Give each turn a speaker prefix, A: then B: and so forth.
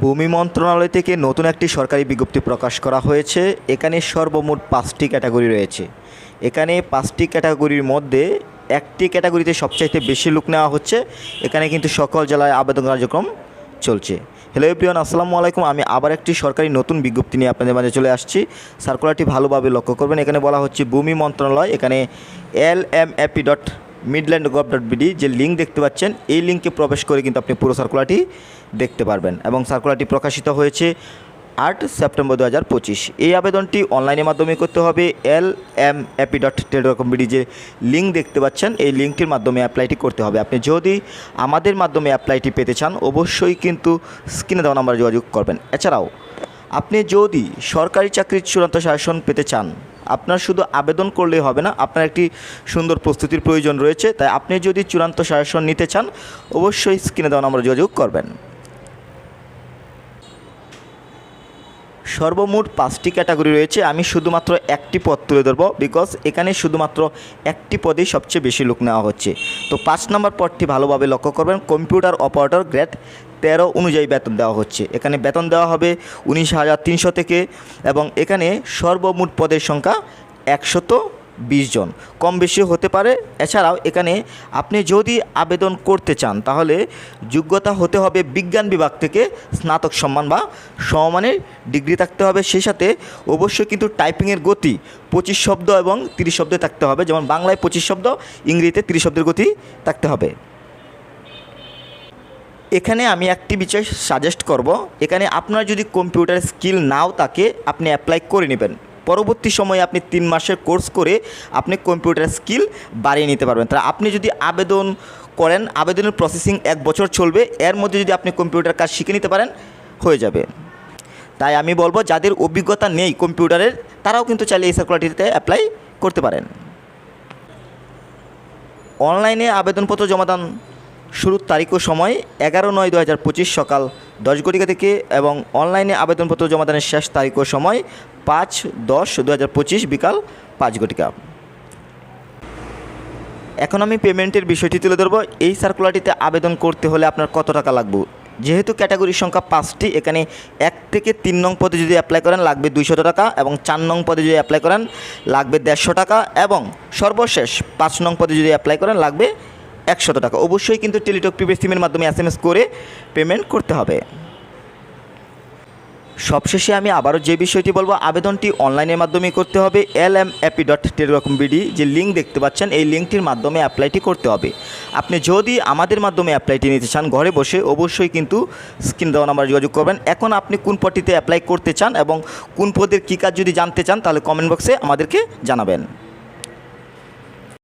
A: ভূমি মন্ত্রণালয় থেকে নতুন একটি সরকারি বিজ্ঞপ্তি প্রকাশ করা হয়েছে। এখানে সর্বমোট পাঁচটি ক্যাটাগরি রয়েছে। এখানে পাঁচটি ক্যাটাগরির মধ্যে একটি ক্যাটাগরিতে সবচাইতে বেশি লোক নেওয়া হচ্ছে। এখানে কিন্তু সকল জেলায় আবেদন কার্যক্রম চলছে। হ্যালো এভরিওয়ান আসসালামু আলাইকুম। আমি আবার একটি সরকারি নতুন বিজ্ঞপ্তি নিয়ে আপনাদের মাঝে চলে আসছি। সার্কুলারটি ভালোভাবে লক্ষ্য করবেন। এখানে বলা হচ্ছে ভূমি মন্ত্রণালয়, এখানে L M AP dot midland gov dot BD যে লিঙ্ক দেখতে পাচ্ছেন, এই লিঙ্কে প্রবেশ করে কিন্তু আপনি পুরো সার্কুলারটি দেখতে পারবেন এবং সার্কুলারটি প্রকাশিত হয়েছে আট সেপ্টেম্বর দু হাজার পঁচিশ। এই আবেদনটি অনলাইনের মাধ্যমে করতে হবে। L M AP dot telecom যে লিঙ্ক দেখতে পাচ্ছেন, এই লিঙ্কটির মাধ্যমে অ্যাপ্লাইটি করতে হবে। আপনি যদি আমাদের মাধ্যমে অ্যাপ্লাইটি পেতে চান, অবশ্যই কিন্তু স্ক্রিনে দেওয়া নাম্বারে যোগাযোগ করবেন। এছাড়াও, আপনি যদি সরকারি চাকরির চূড়ান্ত শাসন পেতে চান, আপনার শুধু আবেদন করলেই হবে না, আপনার একটি সুন্দর প্রস্তুতির প্রয়োজন রয়েছে, তাই আপনি যদি চূড়ান্ত শাসন নিতে চান, অবশ্যই স্ক্রিনে দেওয়া নাম্বারে যোগাযোগ করবেন। সর্বমোট পাঁচটি ক্যাটাগরি রয়েছে। আমি শুধুমাত্র একটি পদ তুলে ধরবো বিকজ এখানে শুধুমাত্র একটি পদেই সবচেয়ে বেশি লোক নেওয়া হচ্ছে। তো পাঁচ নম্বর পদটি ভালোভাবে লক্ষ্য করবেন। কম্পিউটার অপারেটর গ্রেড তেরো অনুযায়ী বেতন দেওয়া হচ্ছে। এখানে বেতন দেওয়া হবে উনিশ হাজার তিনশো থেকে এবং এখানে সর্বমোট পদের সংখ্যা একশত বিশ জন। কম বেশি হতে পারে। এছাড়াও এখানে আপনি যদি আবেদন করতে চান, তাহলে যোগ্যতা হতে হবে বিজ্ঞান বিভাগ থেকে স্নাতক সম্মান বা সমমানের ডিগ্রি থাকতে হবে। সেই সাথে অবশ্যই কিন্তু টাইপিংয়ের গতি পঁচিশ শব্দ এবং তিরিশ শব্দে থাকতে হবে। যেমন বাংলায় পঁচিশ শব্দ, ইংরেজিতে তিরিশ শব্দের গতি থাকতে হবে। এখানে আমি একটি বিষয় সাজেস্ট করব। এখানে আপনার যদি কম্পিউটার স্কিল নাও থাকে, আপনি অ্যাপ্লাই করে নেবেন। পরবর্তী সময়ে আপনি তিন মাসের কোর্স করে আপনি কম্পিউটার স্কিল বাড়িয়ে নিতে পারবেন। তাহলে আপনি যদি আবেদন করেন, আবেদনের প্রসেসিং এক বছর চলবে, এর মধ্যে যদি আপনি কম্পিউটার কাজ শিখে নিতে পারেন, হয়ে যাবে। তাই আমি বলব, যাদের অভিজ্ঞতা নেই কম্পিউটারের তারাও কিন্তু চাইলে এই সার্কুলারটিতে অ্যাপ্লাই করতে পারেন। অনলাইনে আবেদনপত্র জমাদান শুরুর তারিখ ও সময় এগারো নয় দু সকাল দশ ঘটিকা থেকে এবং অনলাইনে আবেদনপত্র জমাদানের শেষ তারিখ ও সময় পাঁচ দশ দু বিকাল পাঁচ ঘটিকা। এখন আমি পেমেন্টের বিষয়টি তুলে ধরবো। এই সার্কুলারটিতে আবেদন করতে হলে আপনার কত টাকা লাগবে? যেহেতু ক্যাটাগরির সংখ্যা পাঁচটি, এখানে এক থেকে তিন নং পদে যদি অ্যাপ্লাই করেন, লাগবে দুইশত টাকা এবং চার নং পদে যদি অ্যাপ্লাই করেন, লাগবে দেড়শো টাকা এবং সর্বশেষ পাঁচ নং পদে যদি অ্যাপ্লাই করেন, লাগবে একশত টাকা। অবশ্যই কিন্তু টেলিটক প্রিপেড সিমের মাধ্যমে এস করে পেমেন্ট করতে হবে। সবশেষে আমি আবারও যে বিষয়টি বলব, আবেদনটি অনলাইনের মাধ্যমে করতে হবে। L M AP dot telecom BD যে লিঙ্ক দেখতে পাচ্ছেন, এই লিঙ্কটির মাধ্যমে অ্যাপ্লাইটি করতে হবে। আপনি যদি আমাদের মাধ্যমে অ্যাপ্লাইটি নিতে চান, ঘরে বসে অবশ্যই কিন্তু স্ক্রিন দেওয়া নাম্বার যোগাযোগ করবেন। এখন আপনি কোন পদটিতে অ্যাপ্লাই করতে চান এবং কোন পদের কী কাজ যদি জানতে চান, তাহলে কমেন্ট বক্সে আমাদেরকে জানাবেন।